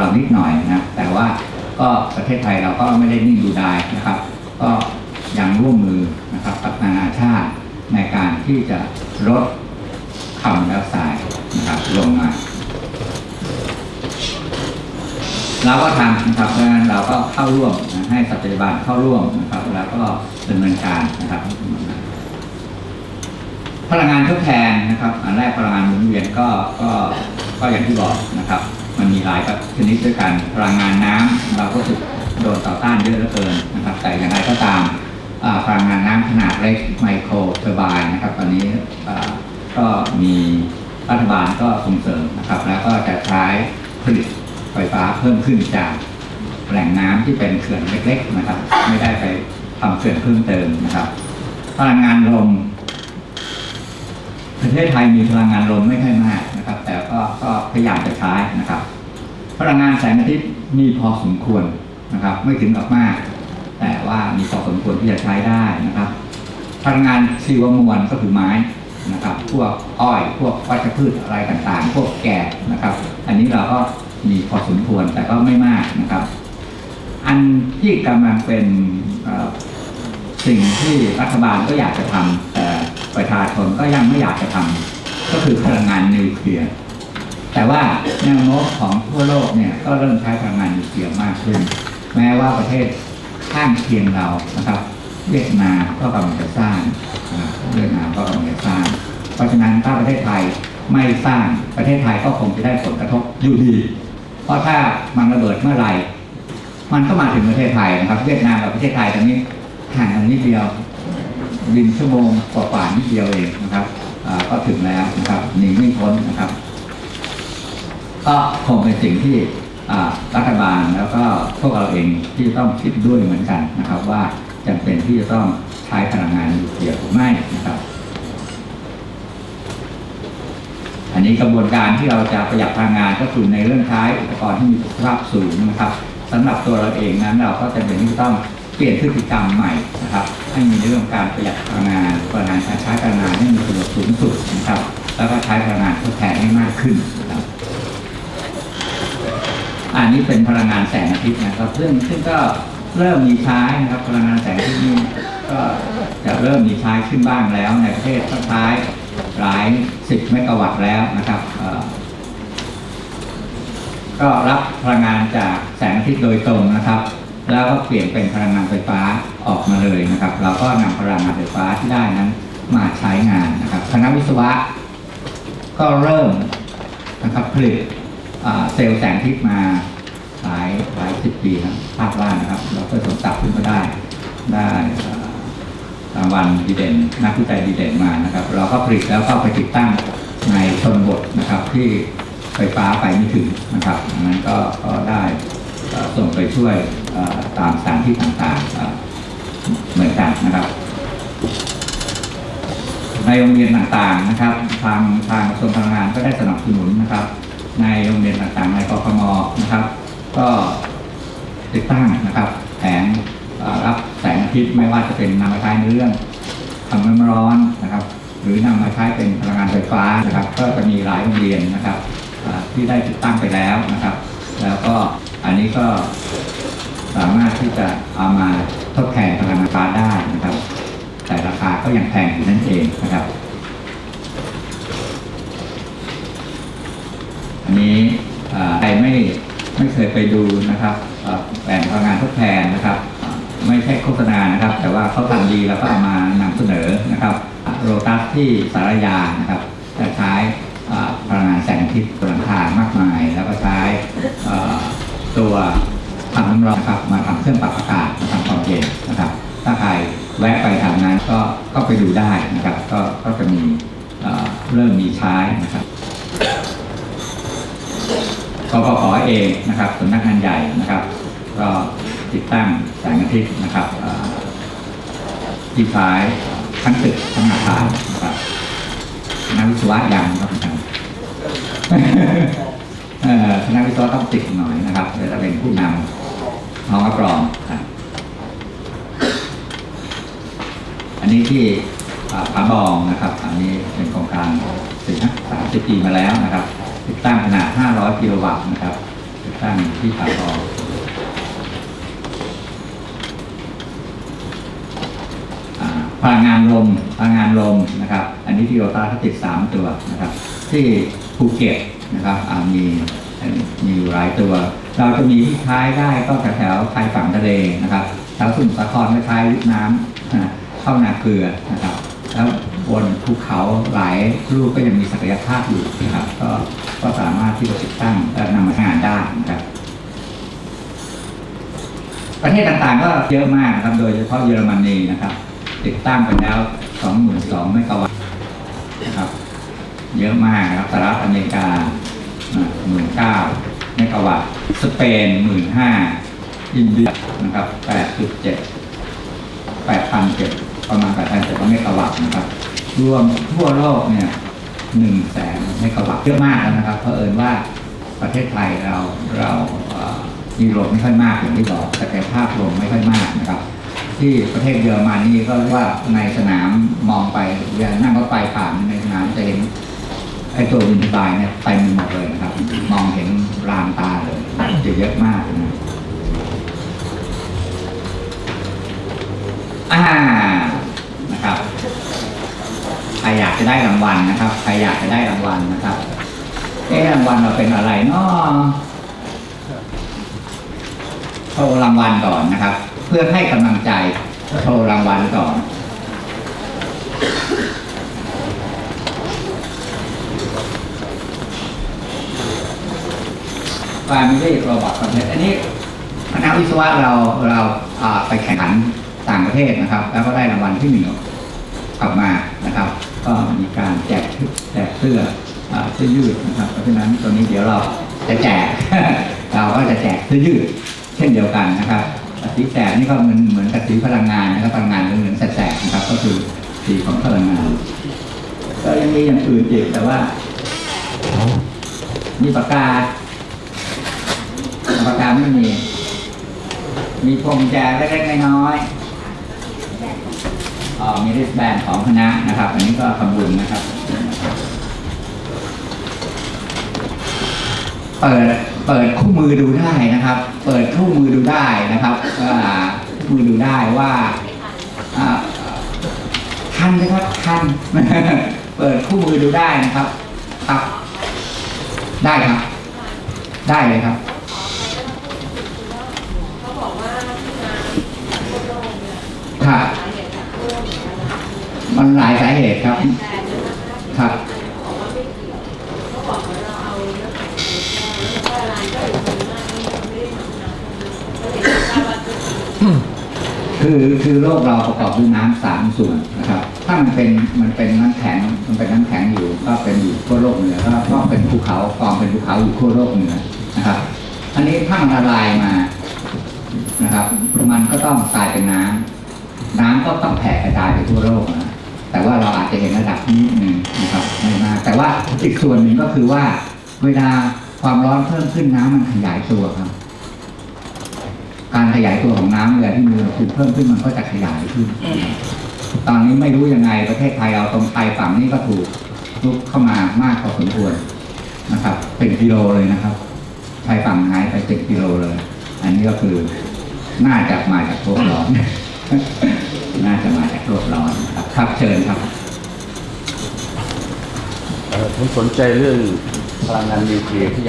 เรานิดหน่อยนะแต่ว่าก็ประเทศไทยเราก็ไม่ได้นิ่งดูดายนะครับ ก็ยังร่วมมือนะครับกับนานาชาติในการที่จะลดคาร์บอนไดออกไซด์นะครับลงมาเราก็ทำนะครับเพราะฉะนั้นเราก็เข้าร่วมนะให้สัตยาบาลเข้าร่วมนะครับแล้วก็ดำเนินการนะครับพลังงานทดแทนนะครับ อันแรกพลังงานหมุนเวียนก็ก็ก็อย่างที่บอกนะครับ มีหลายชนิดด้วยกันพลังงานน้ำเราก็ถูกโดนต่อต้านเยอะเหลือเกินนะครับ แต่อย่างไรก็ตามพลังงานน้ำขนาดเล็กไมโครเทอร์ไบน์นะครับตอนนี้ก็มีรัฐบาลก็ส่งเสริมนะครับ แล้วก็จะใช้ผลิตไฟฟ้าเพิ่มขึ้นจากแหล่งน้ำที่เป็นเขื่อนเล็ก ๆ นะครับ ไม่ได้ไปทำเขื่อนเพิ่มเติมนะครับ พลังงานลมประเทศไทยมีพลังงานลมไม่ค่อยมากนะครับ แต่ก็ก็พยายามจะใช้นะครับ พลังงานแสงอาทิตย์มีพอสมควรนะครับ ไม่ถึงกับมาก แต่ว่ามีพอสมควรที่จะใช้ได้นะครับ พลังงานชีวมวลก็คือไม้นะครับ พวกอ้อยพวกวัชพืชอะไรต่างๆ พวกแกะนะครับ อันนี้เราก็มีพอสมควรแต่ก็ไม่มากนะครับ อันที่กำลังเป็นสิ่งที่รัฐบาลก็อยากจะทำแต่ประชาชนก็ยังไม่อยากจะทำก็คือพลังงานนิวเคลียร์ แต่ว่าแนวโน้มของทั่วโลกเนี่ยก็เริ่มใช้พลังงานนิวเคลียร์มากขึ้น แม้ว่าประเทศข้างเคียงเรานะครับ เวียดนามก็กำลังจะสร้างเวียดนามก็กำลังจะสร้าง เพราะฉะนั้นถ้าประเทศไทยไม่สร้างประเทศไทยก็คงจะได้ผลกระทบอยู่ดี เพราะถ้ามันระเบิดเมื่อไหร่มันก็มาถึงประเทศไทยนะครับ เวียดนามกับประเทศไทยตอนนี้ห่างกันนิดเดียวบินชั่วโมงกว่าๆนิดเดียวเองนะครับก็ถึงแล้วนะครับหนีไม่พ้นนะครับ ก็คงเป็นสิ่งที่รัฐบาลแล้วก็พวกเราเองที่ต้องคิดด้วยเหมือนกันนะครับว่าจำเป็นที่จะต้องใช้พลังงานนิวเคลียร์หรือไม่นะครับ อันนี้กระบวนการที่เราจะประหยัดพลังงานก็คือในเรื่องใช้อุปกรณ์ที่มีคุณภาพสูงนะครับสำหรับตัวเราเองนั้นเราก็จะเป็นที่ต้องเปลี่ยนพฤติกรรมใหม่นะครับให้มีในเรื่องการประหยัดพลังงานพลังงานการใช้พลังงานให้มีประโยชน์สูงสุดนะครับ แล้วก็ใช้พลังงานทดแทนให้มากขึ้นนะครับ อันนี้เป็นพลังงานแสงอาทิตย์นะครับซึ่งซึ่งก็เริ่มมีใช้นะครับพลังงานแสงอาทิตย์นี่ก็จะเริ่มมีใช้ขึ้นบ้างแล้ว ในประเทศก็ใช้ายหลายสิบเมกะวัตต์แล้วนะครับก็รับพลังงานจากแสงอาทิตย์โดยตรงนะครับ แล้วก็เปลี่ยนเป็นพลังงานไฟฟ้าออกมาเลยนะครับ เราก็นำพลังงานไฟฟ้าที่ได้นั้นมาใช้งานนะครับคณะวิศวะก็เริ่มนะครับผลิต เซลล์แสงทิตย์มาหลายหลายสิบปีนะภาคว่านะครับ เราก็สมศัดขึ้นมาได้ได้รางวัลดีเด่น นักวิจัยดีเด่นมานะครับ เราก็ผลิตแล้วก็ไปติดตั้งในชนบทนะครับ ที่ไฟฟ้าไปไม่ถึงนะครับนั้นก็ก็ได้ส่งไปช่วยตามสถานที่ต่างๆเหมือนกันนะครับ ในโรงเรียนต่างๆนะครับ ทางทางกระทรวงพลังงานก็ได้สนับสนุนนะครับ ในโรงเรียนต่างๆในกฟมนะครับ ก็ติดตั้งนะครับแผงรับแสงอาทิตย์ไม่ว่าจะเป็นนำมาใช้ในเรื่องทำน้ำร้อนนะครับ หรือนำมาใช้เป็นพลังงานไฟฟ้านะครับ ก็จะมีหลายโรงเรียนนะครับที่ได้ติดตั้งไปแล้วนะครับ แล้วก็อันนี้ก็สามารถที่จะเอามาทดแทนพลังงานไฟฟ้าได้นะครับ แต่ราคาก็ยังแพงอยู่นั่นเองนะครับ อันนี้อ่าใครไม่ ไปดูนะครับแหล่งพลังงานทดแทนนะครับ ไม่ใช่โฆษณานะครับ แต่ว่าเขาทำดีแล้วก็เอามานำเสนอนะครับ โรตัสที่สารยานะครับจะใช้พลังงานแสงอาทิตย์บนหลังคามากมาย แล้วก็ใช้ตัวทำน้ำร้อนนะครับมาทำเครื่องปรับอากาศมาทำความเย็นนะครับ ถ้าใครแวะไปทางนั้นก็ก็ไปดูได้นะครับ ก็ก็จะมีเริ่มมีใช้นะครับ กปขอเองนะครับสำนักงานใหญ่นะครับ ก็ติดตั้งแสงอาทิตย์นะครับที่ท้ายทั้งตึกทั้งอาคารนะครับนักวิศวะยังครับอาจารย์คณะวิศวะต้องติดหน่อยนะครับเดี๋ยวจะเป็นผู้นำห้องรับรองครับอันนี้ที่ผาบองนะครับ อันนี้เป็นโครงการสี่สามสิบปีมาแล้วนะครับ ติดตั้งขนาด 500 กิโลวัตต์นะครับ ติดตั้งที่ปากองอ่าพลังงานลมพลังงานลมนะครับ อันนี้ที่โยต้าเขาติดสามตัวนะครับ ที่ภูเก็ตนะครับมีมีอยู่หลายตัว เราจะมีที่ท้ายได้ก็แถวๆชายฝั่งทะเลนะครับแถวสมุทรสาครคล้ายๆลูกน้ำเข้านาเกลือนะครับ แล้ว บนภูเขาหลายลูกก็ยังมีศักยภาพอยู่นะครับ ก็ก็สามารถที่จะติดตั้งและนำมาใช้งานได้นะครับประเทศต่างๆก็เยอะมากนะครับ โดยเฉพาะเยอรมนีนะครับ ติดตั้งไปแล้ว 22,000เมกะวัตต์นะครับ เยอะมากนะครับสหรัฐอเมริกาหมื่นเก้าเมกะวัตต์สเปนหมื่นห้าอินเดียนะครับแปดจุดเจ็ดแปดพันเจ็ดประมาณแปดพันเจ็ดเมกะวัตต์นะครับ รวมทั่วโลกเนี่ยหนึ่งแสนเมกะวัตต์เยอะมากแล้วนะครับเพราะเอิญว่าประเทศไทยเราเราเอ่อมีลมไม่ค่อยมากอย่างที่บอกศักยภาพลมไม่ค่อยมากนะครับ ที่ประเทศเยอรมันนี่ก็เรียกว่าในสนามมองไปเวลานั่งรถไฟผ่านในสนามจะเห็นไอ้ตัววินทบายเนี่ยเต็มไปหมดเลยนะครับ มองเห็นรางตาเลยจะเยอะมากนะอ่านะครับ ใครอยากจะได้รางวัลนะครับใครอยากจะได้รางวัลนะครับเอ๊ะรางวัลเราเป็นอะไรเนาะโชว์รางวัลก่อนนะครับ เพื่อให้กำลังใจโชว์รางวัลก่อนฟามิลี่โรบอทคอนเทสอันนี้คณะวิศวะเราเราอ่าไปแข่งขันต่างประเทศนะครับ แล้วก็ได้รางวัลที่หนึ่งกลับมานะครับ ก็มีการแจกแจกเสื้อเสื้อยืดนะครับ เพราะฉะนั้นตัวนี้เดี๋ยวเราจะแจก เราก็จะแจกเสื้อยืด เช่นเดียวกันนะครับสีแสดนี่ก็เหมือนเหมือนกับสีพลังงานนะครับพลังงานเหมือนแสดๆนะครับ ก็คือสีของพลังงานก็ยังมีอย่างอื่นอีกแต่ว่ามีปากกาปากกาไม่มี มีพวงกุญแจเล็กๆน้อยๆ มีริสแบนของคณะนะครับ อันนี้ก็ทำบุญนะครับ เปิดเปิดคู่มือดูได้นะครับ เปิดคู่มือดูได้นะครับคู่มือดูได้ว่าทันนะครับทันเปิดคู่มือดูได้นะครับครับได้ครับ ได้เลยครับเขาบอกว่าที่มาทั่วโลกเนี่ยครั มันหลายสาเหตุครับ ครับเขาบอกว่าเราเอาเรื่องของตัวแล้วก็อะไรก็อุ่น้านี่เราไม่ได้คือคือโลกเราประกอบด้วยน้ำสามส่วนนะครับ ถ้ามันเป็นมันเป็นน้ำแข็งมันเป็นน้ำแข็งอยู่ ก็เป็นอยู่ขั้วโลกเหนือก็ก็เป็นภูเขากองเป็นภูเขาอยู่ขั้วโลกเหนือนะครับ อันนี้ถ้ามันละลายมานะครับ มันก็ต้องกลายเป็นน้ำน้ำก็ต้องแผ่กระจายไปทั่วโลกนะ แต่ว่าเราอาจจะเห็นระดับนิดนึงนะครับไม่มาก แต่ว่าอีกส่วนหนึ่งก็คือว่า เวลาความร้อนเพิ่มขึ้นน้ำมันขยายตัวครับ การขยายตัวของน้ำเวลาที่มีอุณหภูมิเพิ่มขึ้นมันก็จะขยายขึ้น ตอนนี้ไม่รู้ยังไงประเทศไทยเราตรงไทยฝั่งนี้ก็ถูกลุกเข้ามามากพอสมควรนะครับ เป็นกิโลเลยนะครับชายฝั่งหายไปเป็นกิโลเลย อันนี้ก็คือน่าจะมาจากโลกร้อน น่าจะมาจากโลกร้อนครับครับเชิญครับผมสนใจเรื่องพลังงานนิวเคลียร์ที่